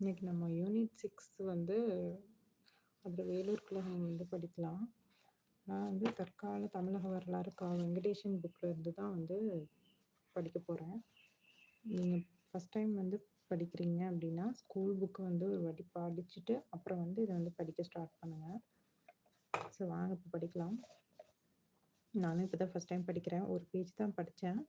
இன்னைக்கு நம்ம unit sixth வந்து அதில் வேலூர் கிழமை வந்து படிக்கலாம். நான் வந்து தற்கால தமிழக வரலாறு கா வெங்கடேஷன் புக்கில் இருந்து தான் வந்து படிக்க போகிறேன் நீங்கள் ஃபஸ்ட் டைம் வந்து படிக்கிறீங்க அப்படின்னா ஸ்கூல் புக்கு வந்து ஒரு வாட்டி படிச்சுட்டு அப்புறம் வந்து இதை வந்து படிக்க ஸ்டார்ட் பண்ணுங்கள் ஸோ வாங்க இப்போ படிக்கலாம். நானும் இப்போ தான் ஃபஸ்ட் டைம் படிக்கிறேன். ஒரு பேஜ் தான் படித்தேன்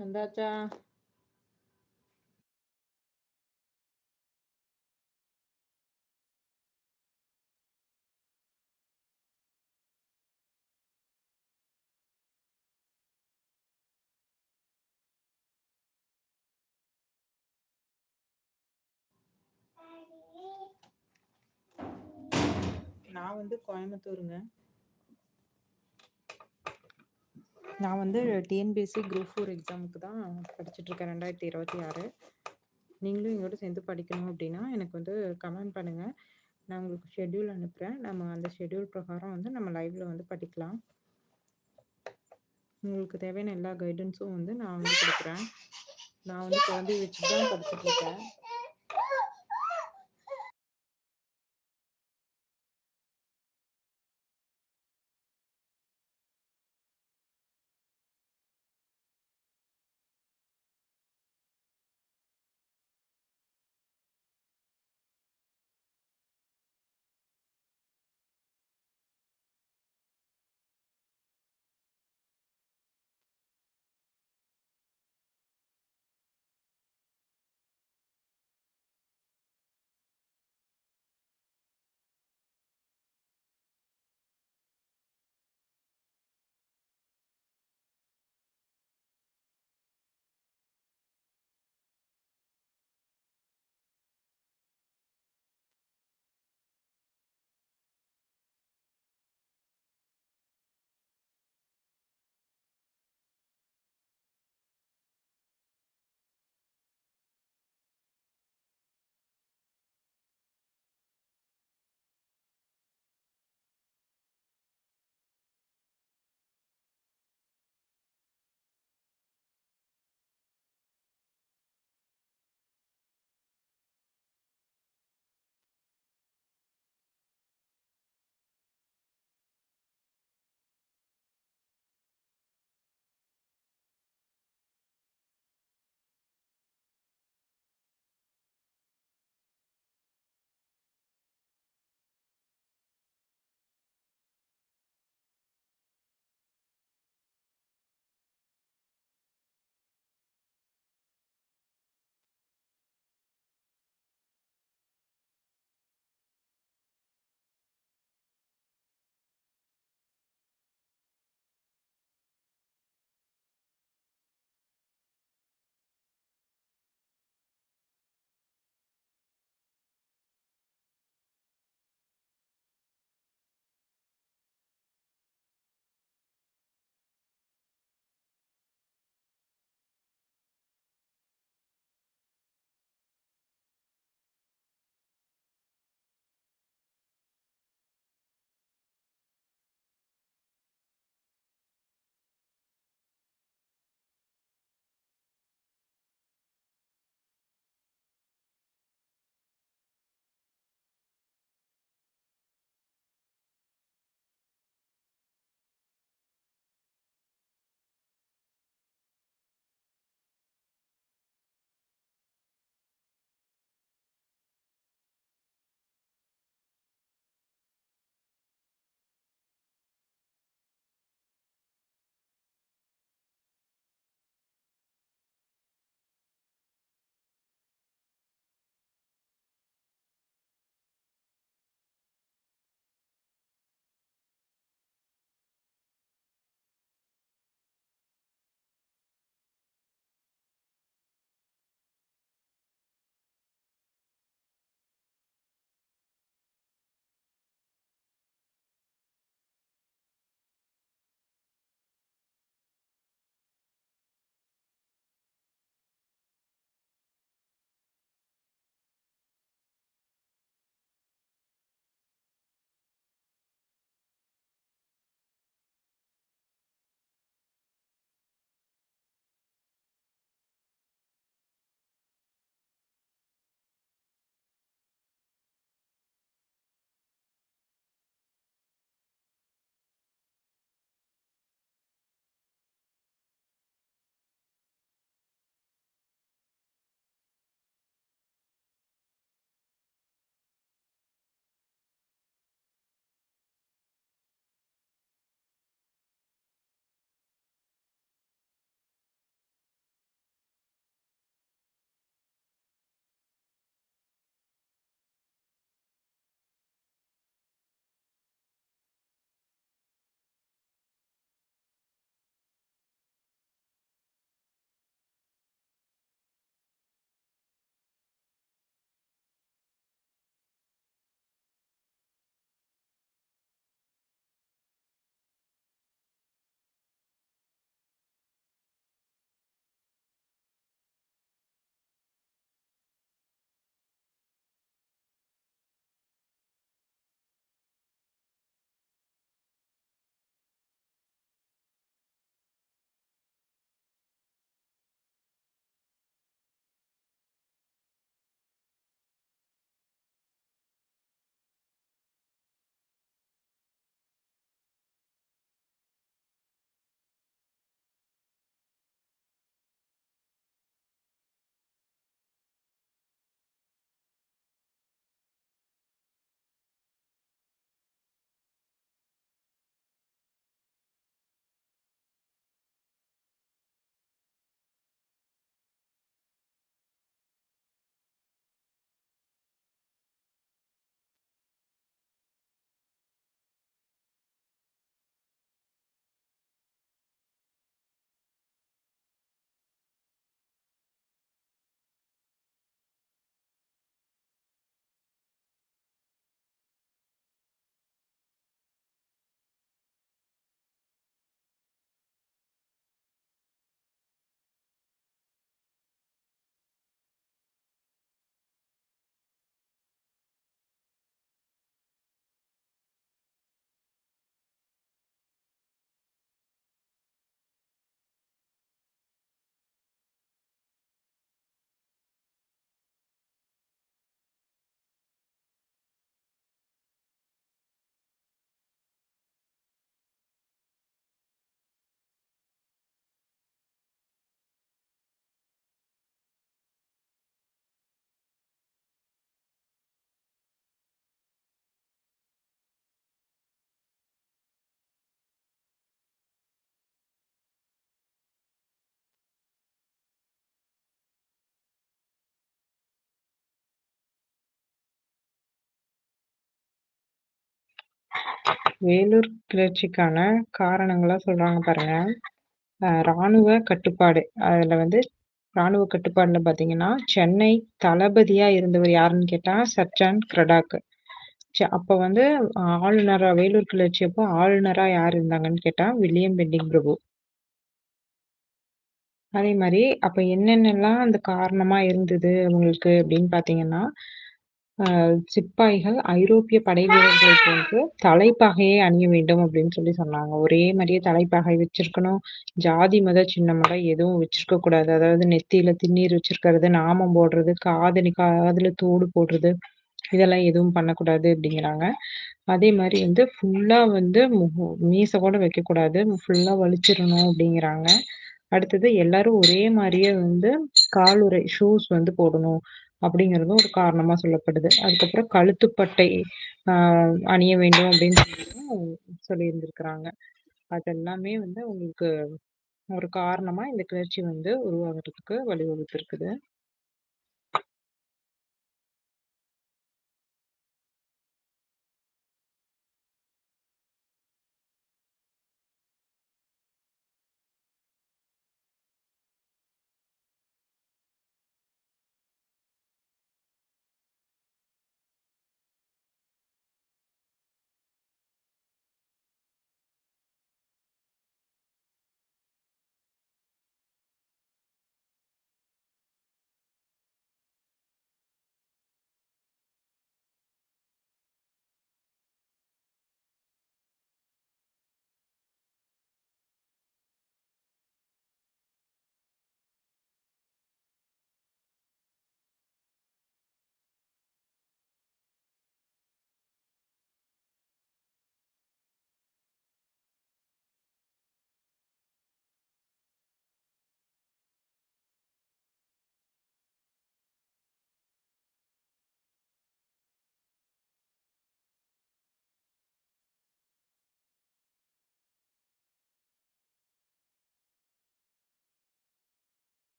வந்தாச்சா நான் வந்து கோயம்புத்தூருங்க. நான் வந்து டிஎன்பிஎஸ்சி குரூப் ஃபோர் எக்ஸாமுக்கு தான் படிச்சுட்ருக்கேன் ரெண்டாயிரத்தி இருபத்தி ஆறு. நீங்களும் எங்களோட சேர்ந்து படிக்கணும் அப்படின்னா எனக்கு வந்து கமெண்ட் பண்ணுங்கள் நான் உங்களுக்கு ஷெட்யூல் அனுப்புகிறேன் நம்ம அந்த ஷெட்யூல் பிரகாரம் வந்து நம்ம லைவில் வந்து படிக்கலாம். உங்களுக்கு தேவையான எல்லா கைடன்ஸும் வந்து நான் வந்து கொடுக்குறேன். நான் வந்து குழந்தைய வச்சு தான் படிச்சுட்ருக்கேன். வேலூர் கிளர்ச்சிக்கான காரணங்களா சொல்றாங்க பாருங்க. ராணுவ கட்டுப்பாடு. அதுல வந்து ராணுவ கட்டுப்பாடுல பார்த்தீங்கன்னா, சென்னை தளபதியா இருந்தவர் யாருன்னு கேட்டா, சர்ஜான் கிரடாக். ச அப்ப வந்து ஆளுநரா வேலூர் கிளர்ச்சி அப்போ ஆளுநரா யார் இருந்தாங்கன்னு கேட்டா, வில்லியம் பெண்டிங் பிரபு. அதே மாதிரி அப்ப என்னென்னலாம் அந்த காரணமா இருந்தது அவங்களுக்கு அப்படின்னு பார்த்தீங்கன்னா, சிப்பாய்கள் ஐரோப்பிய படை வீரர்களை போன்று தலைப்பகையை அணிய வேண்டும் அப்படின்னு சொல்லி சொன்னாங்க. ஒரே மாதிரியே தலைப்பகை வச்சிருக்கணும். ஜாதி, மத சின்னமாக எதுவும் வச்சிருக்க கூடாது. அதாவது நெத்தியில திண்ணீர் வச்சிருக்கிறது, நாமம் போடுறது, காதணி காதுல தோடு போடுறது, இதெல்லாம் எதுவும் பண்ணக்கூடாது அப்படிங்கிறாங்க. அதே மாதிரி வந்து ஃபுல்லா வந்து மீசை மீச கூட வைக்கக்கூடாது. ஃபுல்லா வலிச்சிடணும் அப்படிங்கிறாங்க. அடுத்தது எல்லாரும் ஒரே மாதிரியே வந்து காலுறை ஷூஸ் வந்து போடணும். அப்படிங்கிறதும் ஒரு காரணமாக சொல்லப்படுது. அதுக்கப்புறம் கழுத்துப்பட்டை அணிய வேண்டும் அப்படின்னு சொல்லியிருந்திருக்கிறாங்க. அதெல்லாமே வந்து உங்களுக்கு ஒரு காரணமாக இந்த கிளர்ச்சி வந்து உருவாகிறதுக்கு வழிவகுத்திருக்குது.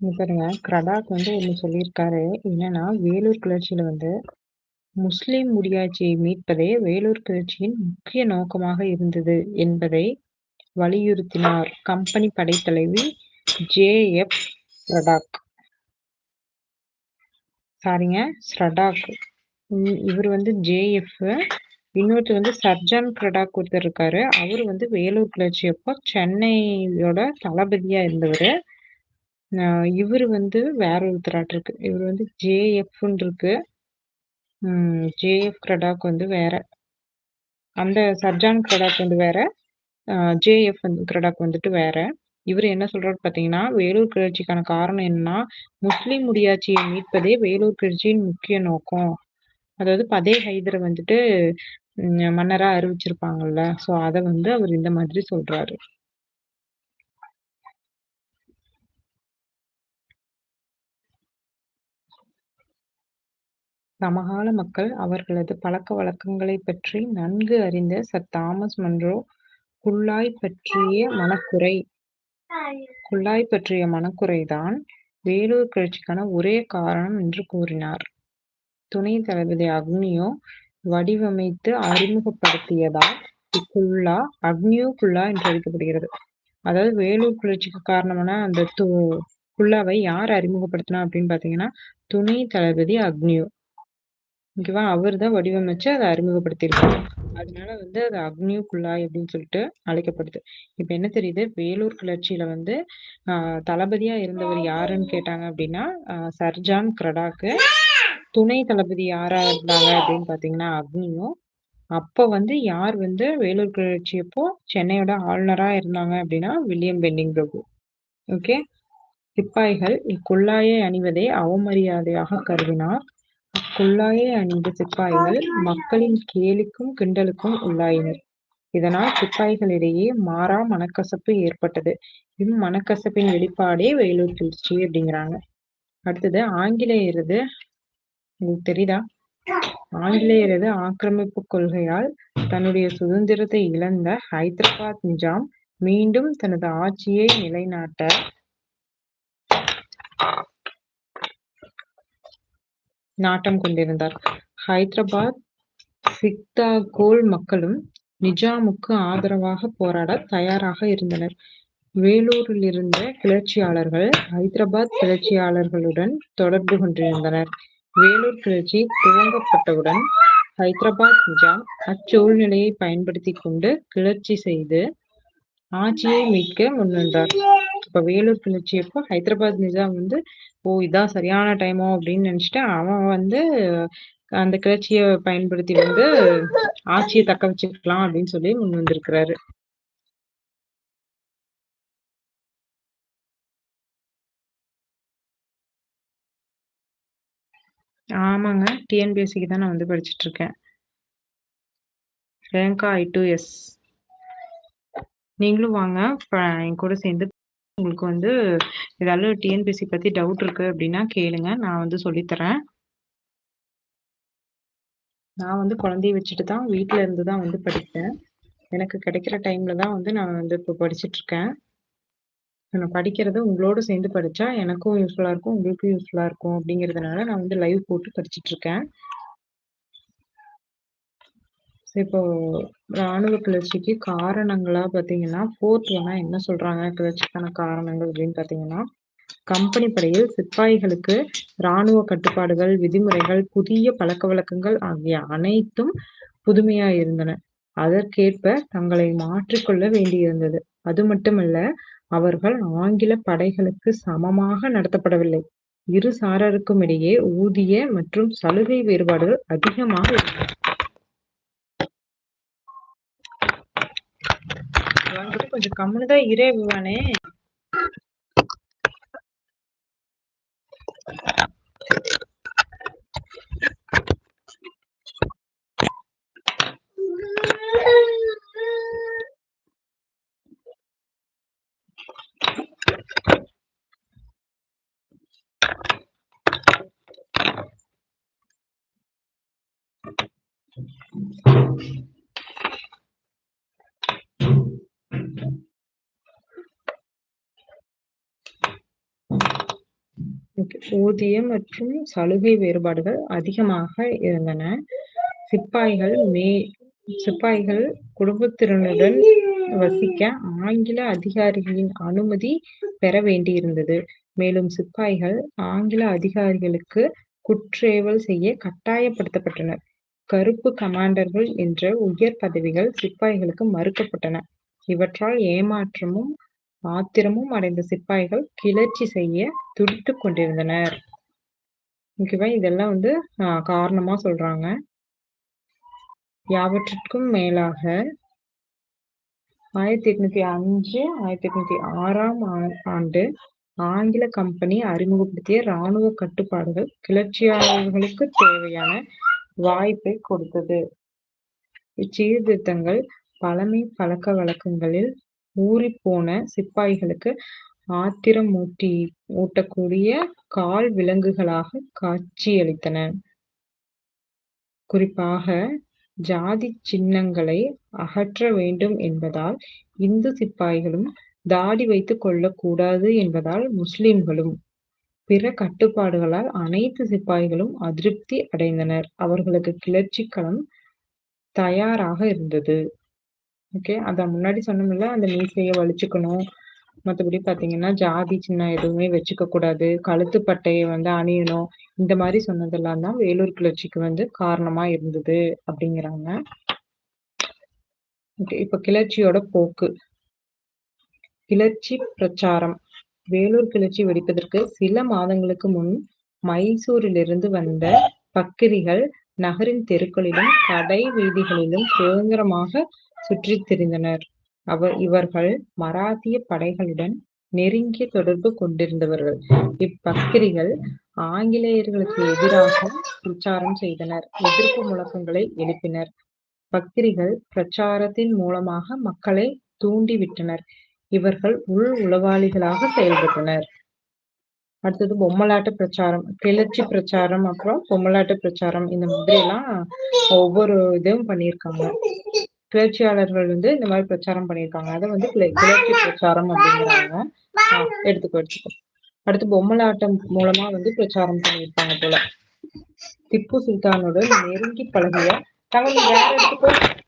பாருங்க, கிரடாக் வந்து ஒன்று சொல்லியிருக்காரு. என்னன்னா, வேலூர் கிளர்ச்சியில வந்து முஸ்லிம் முடியாட்சியை மீட்பதே வேலூர் கிளர்ச்சியின் முக்கிய நோக்கமாக இருந்தது என்பதை வலியுறுத்தினார். கம்பெனி படைத்தலைவி ஜே. எஃப். ஸ்ரடாக். சாரிங்க, ஸ்ரடாக். இவர் வந்து ஜே.எஃப். இன்னொருத்தர் வந்து சர்ஜான் கிரடாக் ஒருத்தர் இருக்காரு. வந்து வேலூர் கிளர்ச்சி அப்போ சென்னையோட தளபதியா இருந்தவர் அ இவரு வந்து வேற ஒருத்தராட்ருக்கு. இவரு வந்து ஜே.எஃப்ன்னு இருக்கு. ம் ஜே.எஃப். கிரடாக் வந்து வேற. அந்த சர்ஜான் கிரடாக் வந்து வேற. அ ஜே.எஃப். வந்து கிரடாக் வந்துட்டு வேற. இவரு என்ன சொல்றாரு பார்த்தீங்கன்னா, வேலூர் கிளர்ச்சிக்கான காரணம் என்னன்னா, முஸ்லீம் முடியாட்சியை மீட்பதே வேலூர் கிளர்ச்சியின் முக்கிய நோக்கம். அதாவது பதே ஹைதர வந்துட்டு ம் மன்னரா அறிவிச்சிருப்பாங்கல்ல. ஸோ அத வந்து அவரு இந்த மாதிரி சொல்றாரு. சமகால மக்கள் அவர்களது பழக்கவழக்கங்களைப் பற்றி நன்கு அறிந்த சர் தாமஸ் மன்றோ, குல்லாய் பற்றிய மனக்குறை குல்லாய் பற்றிய மனக்குறைதான் வேலூர் கிளர்ச்சிக்கான ஒரே காரணம் என்று கூறினார். துணை தளபதி அக்னியோ வடிவமைத்து அறிமுகப்படுத்தியதால் இக்குல்லா அக்னியோ குல்லா என்று அழைக்கப்படுகிறது. அதாவது வேலூர் கிளர்ச்சிக்கு காரணமான அந்த து குல்லாவை யார் அறிமுகப்படுத்தினா அப்படின்னு பார்த்தீங்கன்னா, துணை தளபதி அக்னியோ. ஓகேவா? அவர் தான் வடிவமைச்சு அதை அறிமுகப்படுத்தியிருக்காரு. அதனால வந்து அது அக்னியோ குழாய் அப்படின்னு சொல்லிட்டு அழைக்கப்படுது. இப்ப என்ன தெரியுது? வேலூர் கிளர்ச்சியில வந்து அ தளபதியா இருந்தவர் யாருன்னு கேட்டாங்க அப்படின்னா, சர்ஜான் கிரடாக்கு. துணை தளபதி யாரா இருந்தாங்க அப்படின்னு பார்த்தீங்கன்னா, அக்னியோ. அப்ப வந்து யார் வந்து வேலூர் கிளர்ச்சி அப்போ சென்னையோட ஆளுநரா இருந்தாங்க அப்படின்னா வில்லியம் பெண்டிங் பிரபு ஓகே சிப்பாய்கள் இக்குள்ளாயை அணிவதை அவமரியாதையாக கருதினார் அக்குள்ளாயை அணிந்த சிப்பாய்கள் மக்களின் கேலிக்கும் கிண்டலுக்கும் உள்ளாயினர். இதனால் சிப்பாய்களிடையே மாறா மனக்கசப்பு ஏற்பட்டது. இம்மனக்கசப்பின் வெளிப்பாடே வேலூர் கிளர்ச்சி அப்படிங்கிறாங்க. அடுத்தது ஆங்கிலேயரது உங்களுக்கு தெரியுதா? ஆங்கிலேயரது ஆக்கிரமிப்பு கொள்கையால் தன்னுடைய சுதந்திரத்தை இழந்த ஹைதராபாத் நிஜாம் மீண்டும் தனது ஆட்சியை நிலைநாட்ட நாட்டம் கொண்டிருந்தார். ஹைதராபாத் சிக்தாகோல் மக்களும் நிஜாமுக்கு ஆதரவாக போராட தயாராக இருந்தனர். வேலூரில் இருந்த கிளர்ச்சியாளர்கள் ஹைதராபாத் கிளர்ச்சியாளர்களுடன் தொடர்பு கொண்டிருந்தனர். வேலூர் கிளர்ச்சி துவங்கப்பட்டவுடன் ஹைதராபாத் நிஜாம் அச்சூழ்நிலையை பயன்படுத்தி கொண்டு கிளர்ச்சி செய்து ஆட்சியை மீட்க முன்வந்தார். இப்ப வேலூர் கிளர்ச்சி அப்போ ஹைதராபாத் நிஜாம் வந்து ஓ இதான் சரியான டைமோ அப்படின்னு நினைச்சிட்டு அவன் வந்து அந்த கிளர்ச்சியை பயன்படுத்தி வந்து ஆட்சியை தக்க வச்சுக்கலாம் அப்படின்னு சொல்லி முன் வந்திருக்கிறாரு. ஆமாங்க. டிஎன்பிஎஸ்சிக்கு தான் நான் வந்து படிச்சுட்டு இருக்கேன் ரேங்கா ஐ டூ எஸ் நீங்களும் வாங்க. என் கூட சேர்ந்து உங்களுக்கு வந்து ஏதாவது டிஎன்பிசி பத்தி டவுட் இருக்கு அப்படின்னா கேளுங்க. நான் வந்து சொல்லித்தரேன். நான் வந்து குழந்தைய வச்சுட்டு தான் வீட்டில் இருந்து தான் வந்து படிப்பேன். எனக்கு கிடைக்கிற டைம்ல தான் வந்து நான் வந்து இப்போ படிச்சுட்டு இருக்கேன். நான் படிக்கிறது உங்களோட சேர்ந்து படிச்சா எனக்கும் யூஸ்ஃபுல்லா இருக்கும் உங்களுக்கும் யூஸ்ஃபுல்லா இருக்கும் அப்படிங்கிறதுனால நான் வந்து லைவ் போட்டு படிச்சுட்டு இருக்கேன். இப்போ ராணுவ கிளர்ச்சிக்கு காரணங்களா பார்த்தீங்கன்னா, ஃபோர்த் ஒன்னா என்ன சொல்றாங்க கிளர்ச்சிக்கான காரணங்கள் அப்படின்னு பார்த்தீங்கன்னா, கம்பெனி படையில் சிப்பாய்களுக்கு ராணுவ கட்டுப்பாடுகள், விதிமுறைகள், புதிய பழக்கவழக்கங்கள் ஆகிய அனைத்தும் புதுமையா இருந்தன. அதற்கேற்ப தங்களை மாற்றிக்கொள்ள வேண்டியிருந்தது. அது மட்டுமல்ல, அவர்கள் ஆங்கில படைகளுக்கு சமமாக நடத்தப்படவில்லை. இரு சாரருக்கும் இடையே ஊதிய மற்றும் சலுகை வேறுபாடுகள் அதிகமாக இருந்தன. கொஞ்சம் கம்முன்னு தான் இரே விவானே. ஊதிய மற்றும் சலுகை வேறுபாடுகள் அதிகமாக இருந்தன. சிப்பாய்கள் மே சிப்பாய்கள் குடும்பத்தினருடன் வசிக்க ஆங்கில அதிகாரிகளின் அனுமதி பெற வேண்டியிருந்தது. மேலும் சிப்பாய்கள் ஆங்கில அதிகாரிகளுக்கு குற்றேவல் செய்ய கட்டாயப்படுத்தப்பட்டனர். கருப்பு கமாண்டர்கள் என்ற உயர் பதவிகள் சிப்பாய்களுக்கு மறுக்கப்பட்டன. இவற்றால் ஏமாற்றமும் ஆத்திரமும் அடைந்த சிப்பாய்கள் கிளர்ச்சி செய்ய துடித்து கொண்டிருந்தனர். ஓகேவா? இதெல்லாம் வந்து காரணமா சொல்றாங்க. யாவற்றிற்கும் மேலாக ஆயிரத்தி எட்நூத்தி அஞ்சு ஆயிரத்தி எட்நூத்தி ஆறாம் ஆண்டு ஆங்கில கம்பெனி அறிமுகப்படுத்திய இராணுவ கட்டுப்பாடுகள் கிளர்ச்சியாளர்களுக்கு தேவையான வாய்ப்பை கொடுத்தது. இச்சீர்திருத்தங்கள் பழமை பழக்க வழக்கங்களில் ஊறிப்போன சிப்பாய்களுக்கு ஆத்திரம் ஊட்டி ஊட்டக்கூடிய கால் விலங்குகளாக காட்சியளித்தன. குறிப்பாக ஜாதி சின்னங்களை அகற்ற வேண்டும் என்பதால் இந்து சிப்பாய்களும் தாடி வைத்துக் கொள்ளக்கூடாது என்பதால் முஸ்லிம்களும் பிற கட்டுப்பாடுகளால் அனைத்து சிப்பாய்களும் அதிருப்தி அடைந்தனர். அவர்களுக்கு கிளர்ச்சி களம் தயாராக இருந்தது. ஓகே. அதான் முன்னாடி சொன்னோம்ல, அந்த மீசையை வலிச்சுக்கணும். மத்தபடி பார்த்தீங்கன்னா, ஜாதி சின்னம் எதுவுமே வச்சுக்க கூடாது. கழுத்து பட்டையை வந்து அணியணும். இந்த மாதிரி சொன்னதெல்லாம் தான் வேலூர் கிளர்ச்சிக்கு வந்து காரணமா இருந்தது அப்படிங்கிறாங்க. ஓகே. இப்ப கிளர்ச்சியோட போக்கு. கிளர்ச்சி பிரச்சாரம். வேலூர் கிளர்ச்சி வெடிப்பதற்கு சில மாதங்களுக்கு முன் மைசூரிலிருந்து வந்த பக்கிரிகள் நகரின் தெருக்களிலும் கடை வீதிகளிலும் சுதந்திரமாக சுற்றித் திரிந்தனர். அவர் இவர்கள் மராத்திய படைகளுடன் நெருங்கிய தொடர்பு கொண்டிருந்தவர்கள். இப்பக்கிரிகள் ஆங்கிலேயர்களுக்கு எதிராக பிரச்சாரம் செய்தனர். எதிர்ப்பு முழக்கங்களை எழுப்பினர். பக்கிரிகள் பிரச்சாரத்தின் மூலமாக மக்களை தூண்டிவிட்டனர். இவர்கள் உள் உளவாளிகளாக செயல்பட்டனர். அடுத்தது பொம்மலாட்ட பிரச்சாரம் கிளர்ச்சி பிரச்சாரம் அப்புறம் பொம்மலாட்ட பிரச்சாரம் இந்த மாதிரி எல்லாம் ஒவ்வொரு இதுவும் பண்ணியிருக்காங்க. கிளர்ச்சியாளர்கள் வந்து இந்த மாதிரி பிரச்சாரம் பண்ணியிருக்காங்க. அதை வந்து கிள- கிளர்ச்சி பிரச்சாரம் அப்படிங்கிறாங்க. எடுத்துக்கோ எடுத்துக்கோ. அடுத்து பொம்மலாட்டம் மூலமா வந்து பிரச்சாரம் பண்ணியிருப்பாங்க போல. திப்பு சுல்தானோட நெருங்கி பழகிய தங்க வேற எடுத்துக்கோ?